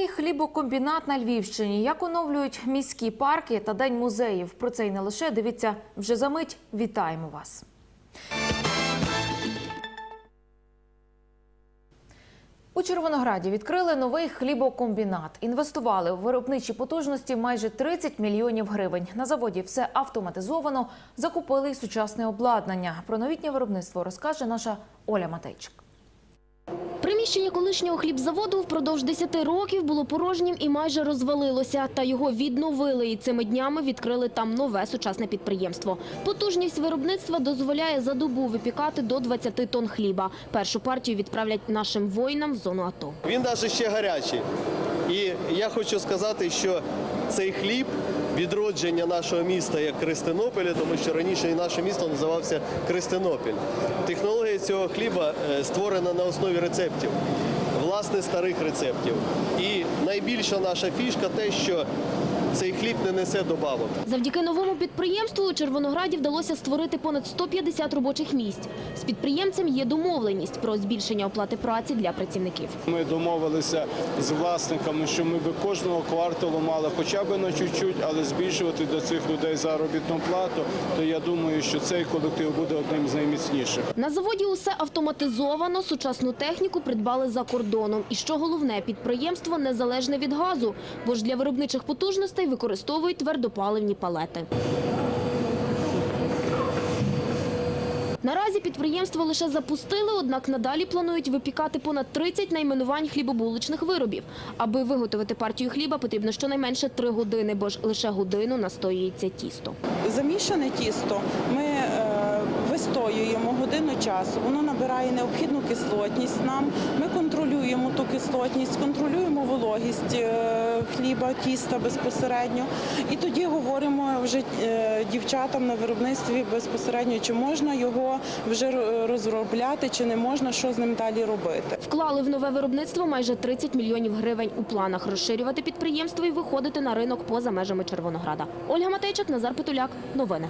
Новий хлібокомбінат на Львівщині. Як оновлюють міські парки та день музеїв. Про це й не лише дивіться вже за мить. Вітаємо вас. У Червонограді відкрили новий хлібокомбінат. Інвестували у виробничі потужності майже 30 мільйонів гривень. На заводі все автоматизовано, закупили й сучасне обладнання. Про новітнє виробництво розкаже наша Оля Матейчик. Приміщення колишнього хлібзаводу впродовж 10 років було порожнім і майже розвалилося. Та його відновили і цими днями відкрили там нове сучасне підприємство. Потужність виробництва дозволяє за добу випікати до 20 тонн хліба. Першу партію відправлять нашим воїнам в зону АТО. Він навіть ще гарячий. І я хочу сказати, що цей хліб відродження нашого міста як Кристинополя, тому що раніше і наше місто називався Кристинопіль. Технологія цього хліба е, створена на основі рецептів, власне старих рецептів. І найбільша наша фішка те, що цей хліб не несе добавок. Завдяки новому підприємству у Червонограді вдалося створити понад 150 робочих місць. З підприємцем є домовленість про збільшення оплати праці для працівників. Ми домовилися з власниками, що ми би кожного кварталу мали хоча б на чуть-чуть, але збільшувати для цих людей заробітну плату. То я думаю, що цей колектив буде одним з найміцніших. На заводі усе автоматизовано, сучасну техніку придбали за кордоном. І що головне, підприємство незалежне від газу, бо ж для виробничих потужностей використовують твердопаливні палети. Наразі підприємство лише запустили, однак надалі планують випікати понад 30 найменувань хлібобуличних виробів. Аби виготовити партію хліба, потрібно щонайменше 3 години, бо ж лише годину настоюється тісто. Замішане тісто ми е, вистоюємо годину часу. Воно набирає необхідну кислотність нам. Ми контролюємо ту кислотність, контролюємо вологість е, хліба, тіста безпосередньо. І тоді говоримо вже е, дівчатам на виробництві безпосередньо, чи можна його вже розробляти, чи не можна, що з ним далі робити. Вклали в нове виробництво майже 30 мільйонів гривень у планах розширювати підприємство і виходити на ринок поза межами Червонограда. Ольга Матейчик, Назар Петуляк. Новини.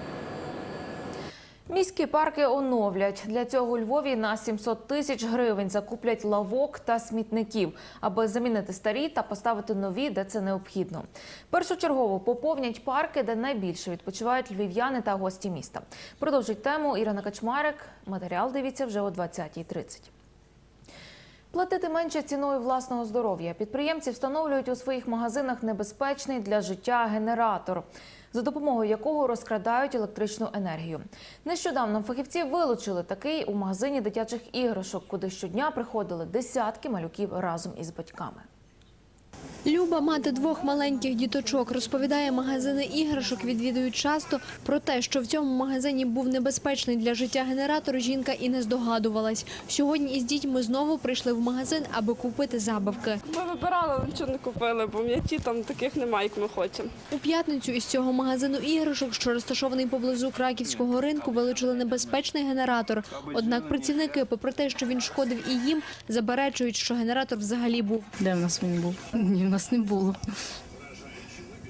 Міські парки оновлять. Для цього Львові на 700 тисяч гривень закуплять лавок та смітників, аби замінити старі та поставити нові, де це необхідно. Першочергово поповнять парки, де найбільше відпочивають львів'яни та гості міста. Продовжить тему Ірина Качмарик. Матеріал дивіться вже о 20.30. Платити менше ціною власного здоров'я. Підприємці встановлюють у своїх магазинах небезпечний для життя генератор, за допомогою якого розкрадають електричну енергію. Нещодавно фахівці вилучили такий у магазині дитячих іграшок, куди щодня приходили десятки малюків разом із батьками. Люба, мати двох маленьких діточок, розповідає, магазини іграшок відвідують часто. Про те, що в цьому магазині був небезпечний для життя генератор, жінка і не здогадувалась. Сьогодні із дітьми знову прийшли в магазин, аби купити забавки. Ми вибирали, але нічого не купили, бо м'яті там таких немає, як ми хочемо. У п'ятницю із цього магазину іграшок, що розташований поблизу краківського ринку, вилучили небезпечний генератор. Однак працівники, попри те, що він шкодив і їм, заперечують, що генератор взагалі був. Де в нас він був? Ні, в нас не було.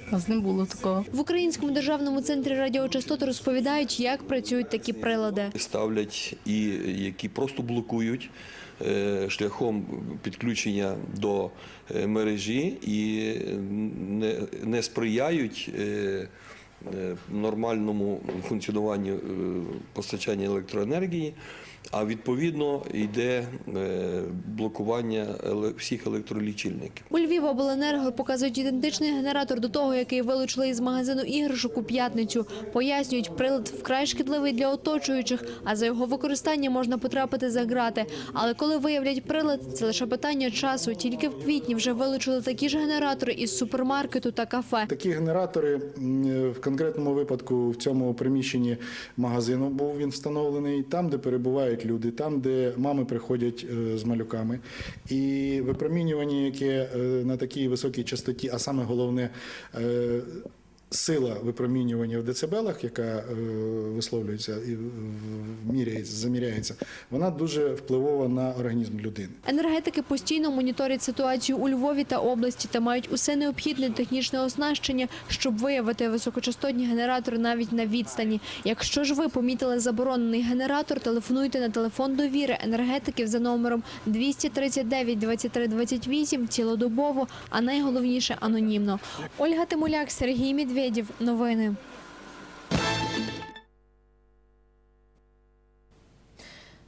У нас не було такого. В Українському державному центрі радіочастот розповідають, як працюють такі прилади. ставлять і які просто блокують е, шляхом підключення до е, мережі і не, не сприяють е, е, нормальному функціонуванню е, постачання електроенергії, а відповідно йде е, блокування всіх електролічильників. У Львівобленерго показують ідентичний генератор до того, який вилучили із магазину іграшок у п'ятницю. Пояснюють, прилад вкрай шкідливий для оточуючих, а за його використання можна потрапити за грати. Але коли виявлять прилад, це лише питання часу. Тільки в квітні вже вилучили такі ж генератори із супермаркету та кафе. Такі генератори в конкретному випадку в цьому приміщенні магазину був він встановлений там, де перебувають люди, там, де мами приходять е, з малюками. І випромінювання, яке е, на такій високій частоті, а саме головне. Сила випромінювання в децибелах, яка е, висловлюється і міряється, заміряється, вона дуже впливова на організм людини. Енергетики постійно моніторять ситуацію у Львові та області та мають усе необхідне технічне оснащення, щоб виявити високочастотні генератори навіть на відстані. Якщо ж ви помітили заборонений генератор, телефонуйте на телефон довіри енергетиків за номером 239 23 28 цілодобово, а найголовніше анонімно. Ольга Тимуляк, Сергій Медведєв. Новини.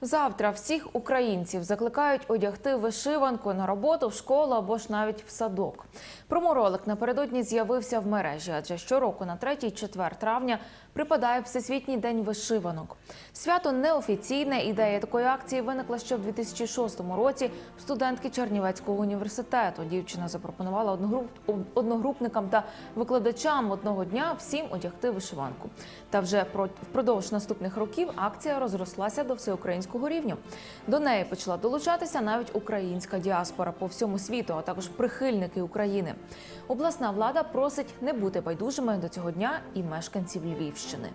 Завтра всіх українців закликають одягти вишиванку на роботу, в школу або ж навіть в садок. Проморолик напередодні з'явився в мережі, адже щороку на 3-4 травня припадає Всесвітній день вишиванок. Свято неофіційне. Ідея такої акції виникла ще в 2006 році студентки Чернівецького університету. Дівчина запропонувала одногруп- одногрупникам та викладачам одного дня всім одягти вишиванку. Та вже про- впродовж наступних років акція розрослася до всеукраїнського рівня. До неї почала долучатися навіть українська діаспора по всьому світу, а також прихильники України. Обласна влада просить не бути байдужими до цього дня і мешканців Львівщини.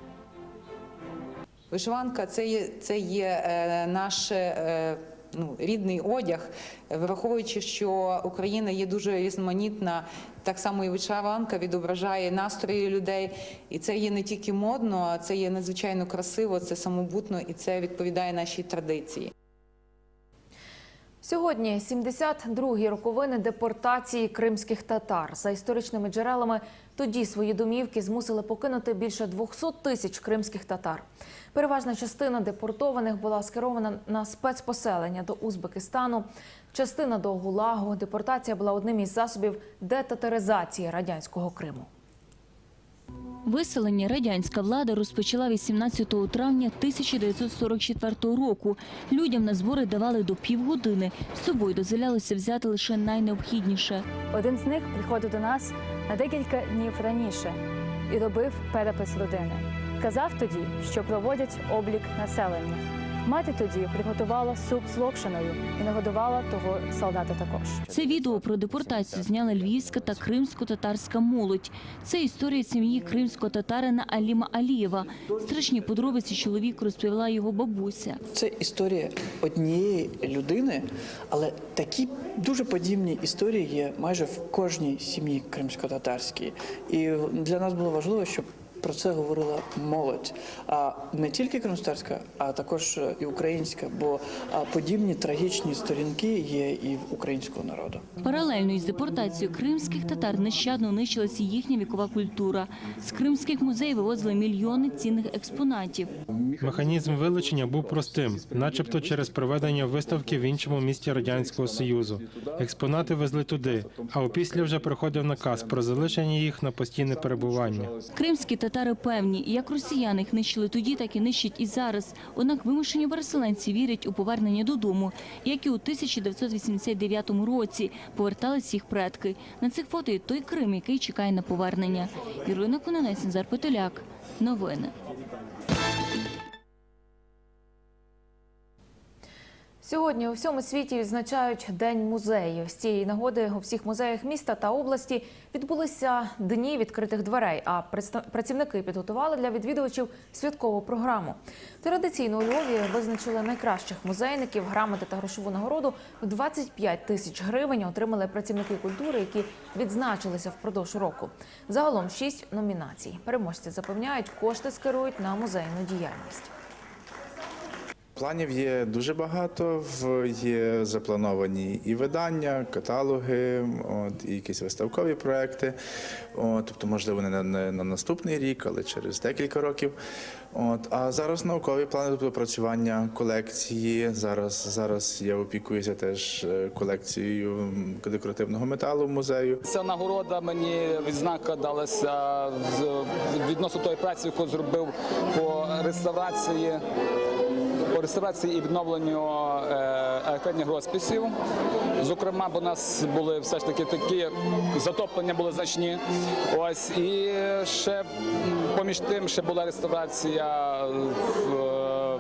Вишиванка це є, це є е, наш е, ну, рідний одяг, враховуючи, що Україна є дуже різноманітна. Так само і вишиванка відображає настрої людей, і це є не тільки модно, а це є надзвичайно красиво, це самобутно і це відповідає нашій традиції. Сьогодні 72-гі роковини депортації кримських татар. За історичними джерелами, тоді свої домівки змусили покинути більше 200 тисяч кримських татар. Переважна частина депортованих була скерована на спецпоселення до Узбекистану, частина до Гулагу. Депортація була одним із засобів детатаризації радянського Криму. Виселення радянська влада розпочала 18 травня 1944 року. Людям на збори давали до півгодини. З собою дозволялося взяти лише найнеобхідніше. Один з них приходив до нас на декілька днів раніше і робив перепис родини. Казав тоді, що проводять облік населення. Мати тоді приготувала суп з локшиною і нагодувала того солдата також. Це відео про депортацію зняла львівська та кримсько-татарська молодь. Це історія сім'ї кримського татарина Аліма Алієва. Страшні подробиці чоловік розповіла його бабуся. Це історія однієї людини, але такі дуже подібні історії є майже в кожній сім'ї кримсько-татарській. І для нас було важливо, щоб про це говорила молодь, а не тільки кримсько-татарська, а також і українська, бо подібні трагічні сторінки є і в українського народу. Паралельно із депортацією кримських татар нещадно нищилася їхня вікова культура. З кримських музеїв вивозили мільйони цінних експонатів. Механізм вилучення був простим, начебто через проведення виставки в іншому місті радянського союзу. Експонати везли туди, а опісля вже приходив наказ про залишення їх на постійне перебування. Кримські татари певні, як росіяни їх нищили тоді, так і нищать і зараз. Однак вимушені переселенці вірять у повернення додому, як і у 1989 році повертались їх предки. На цих фото і той Крим, який чекає на повернення. Ірина Кононець, Назар. Новини. Сьогодні у всьому світі відзначають День музеїв. З цієї нагоди у всіх музеях міста та області відбулися дні відкритих дверей. А працівники підготували для відвідувачів святкову програму. Традиційно у Львові визначили найкращих музейників, грамоти та грошову нагороду в 25 тисяч гривень. Отримали працівники культури, які відзначилися впродовж року. Загалом шість номінацій. Переможці запевняють, кошти скерують на музейну діяльність. Планів є дуже багато. Є заплановані і видання, каталоги, от і якісь виставкові проекти. От, тобто, можливо, не на, не на наступний рік, але через декілька років. От а зараз наукові плани, тобто опрацювання колекції. Зараз зараз я опікуюся теж е, колекцією декоративного металу музею. Ця нагорода мені відзнака далася відносно тої праці, яку зробив по реставрації. По реставрації і відновленню е, електронних розписів. Зокрема, бо у нас були все ж таки такі затоплення були значні. Ось і ще поміж тим ще була реставрація е,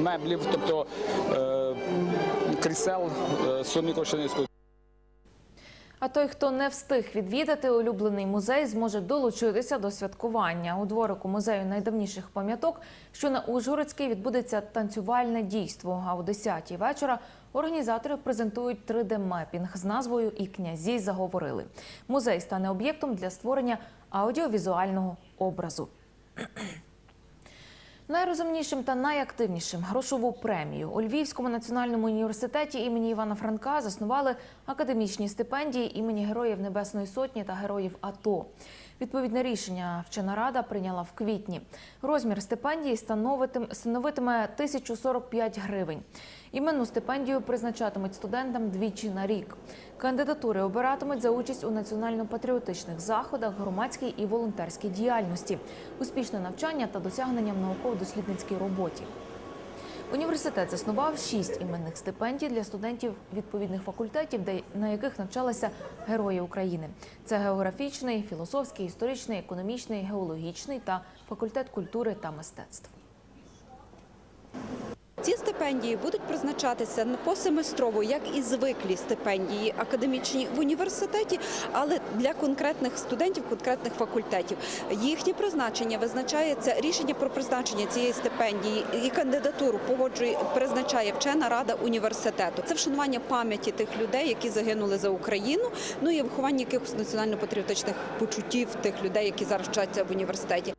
меблів, тобто е, крісел е, Соні Кошенівської. А той, хто не встиг відвідати улюблений музей, зможе долучитися до святкування. У дворику музею найдавніших пам'яток, що на Ужгородській відбудеться танцювальне дійство. А о 10-й вечора організатори презентують 3D-мепінг з назвою І князі заговорили. Музей стане об'єктом для створення аудіовізуального образу. Найрозумнішим та найактивнішим грошову премію у Львівському національному університеті імені Івана Франка заснували академічні стипендії імені Героїв Небесної Сотні та Героїв АТО. Відповідне рішення вчена рада прийняла в квітні. Розмір стипендії становитим- становитиме 1045 гривень. Іменну стипендію призначатимуть студентам двічі на рік. Кандидатури обиратимуть за участь у національно-патріотичних заходах, громадській і волонтерській діяльності, успішне навчання та досягнення в науково-дослідницькій роботі. Університет заснував шість іменних стипендій для студентів відповідних факультетів, де на яких навчалися герої України. Це географічний, філософський, історичний, економічний, геологічний та факультет культури та мистецтв. Ці стипендії будуть призначатися посеместрово, як і звиклі стипендії академічні в університеті, але для конкретних студентів конкретних факультетів. Їхнє призначення визначається рішення про призначення цієї стипендії і кандидатуру погоджує призначає вчена рада університету. Це вшанування пам'яті тих людей, які загинули за Україну, ну і виховання якихось національно-патріотичних почуттів тих людей, які зараз вчаться в університеті.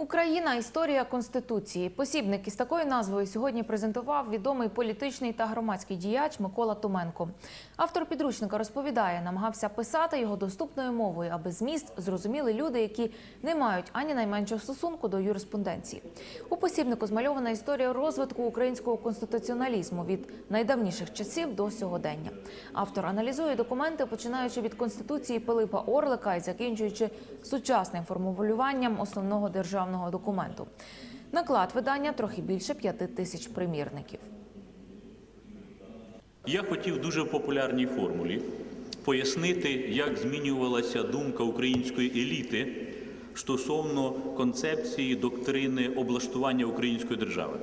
Україна історія конституції. Посібник із такою назвою сьогодні презентував відомий політичний та громадський діяч Микола Томенко. Автор підручника розповідає, намагався писати його доступною мовою, аби зміст зрозуміли люди, які не мають ані найменшого стосунку до юриспонденції. У посібнику змальована історія розвитку українського конституціоналізму від найдавніших часів до сьогодення. Автор аналізує документи, починаючи від конституції Пилипа Орлика і закінчуючи сучасним формулюванням основного державного документу. Наклад видання трохи більше п'яти тисяч примірників. Я хотів дуже в популярній формулі пояснити, як змінювалася думка української еліти стосовно концепції доктрини облаштування української держави.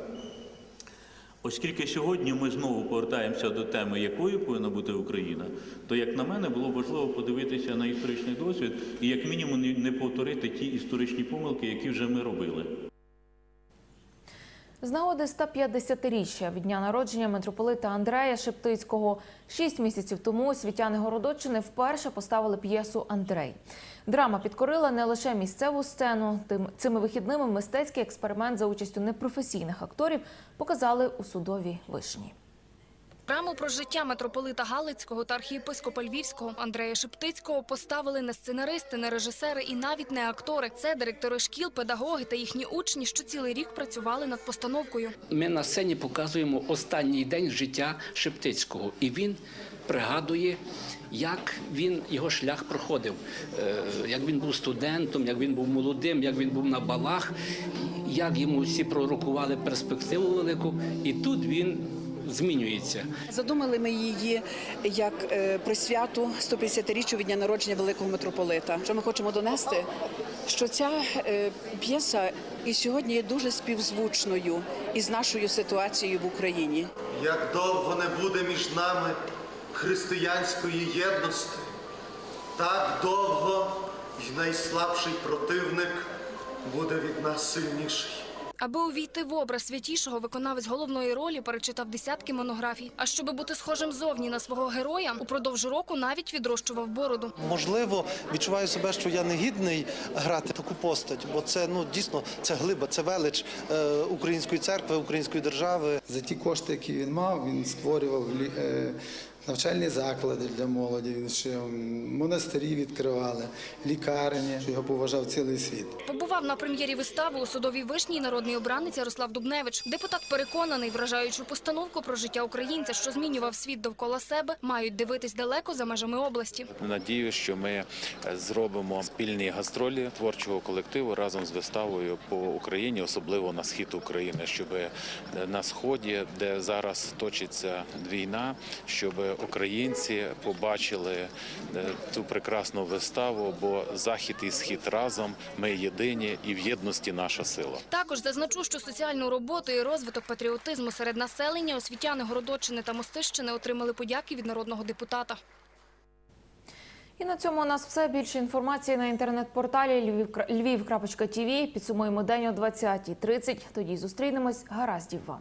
Оскільки сьогодні ми знову повертаємося до теми, якою повинна бути Україна, то, як на мене, було важливо подивитися на історичний досвід і, як мінімум, не- повторити ті історичні помилки, які вже ми робили. З нагоди 150-річчя від дня народження митрополита Андрея Шептицького шість місяців тому освітяни Городоччини вперше поставили п'єсу Андрей. Драма підкорила не лише місцеву сцену. Тим цими вихідними мистецький експеримент за участю непрофесійних акторів показали у судовій вишні. Драму про життя митрополита Галицького та архієпископа Львівського Андрея Шептицького поставили не сценаристи, не режисери і навіть не актори. Це директори шкіл, педагоги та їхні учні, що цілий рік працювали над постановкою. Ми на сцені показуємо останній день життя Шептицького, і він пригадує, як він його шлях проходив, Е, як він був студентом, як він був молодим, як він був на балах, як йому всі пророкували перспективу велику, і тут він змінюється. Задумали ми її як е, присвяту 150-річчю від дня народження великого митрополита. Що ми хочемо донести? Що ця е, п'єса і сьогодні є дуже співзвучною із нашою ситуацією в Україні. Як довго не буде між нами християнської єдності, так довго й найслабший противник буде від нас сильніший. Аби увійти в образ святішого, виконавець головної ролі перечитав десятки монографій. А щоби бути схожим зовні на свого героя, упродовж року навіть відрощував бороду. Можливо, відчуваю себе, що я не гідний грати таку постать, бо це ну дійсно це глиба, це велич е, української церкви, української держави. За ті кошти, які він мав, він створював лі- е, навчальні заклади для молоді. Він монастирі відкривали, лікарні. Його поважав цілий світ. Побував на прем'єрі вистави у судовій вишні народний обранець Ярослав Дубневич. Депутат переконаний, вражаючу постановку про життя українця, що змінював світ довкола себе, мають дивитись далеко за межами області. Надію, що ми е, зробимо спільні гастролі творчого колективу разом з виставою по Україні, особливо на схід України, щоб е, на сході, де зараз точиться війна, щоб українці побачили е, ту прекрасну виставу. Бо захід і схід разом ми єдині, і в єдності наша сила. Також зазначу, що соціальну роботу і розвиток патріотизму серед населення освітяни Городоччини та Мостищини отримали подяки від народного депутата. І на цьому у нас все. Більше інформації на інтернет-порталі львів.тв. Підсумуємо день о 20.30. Тоді зустрінемось. Гараздів вам.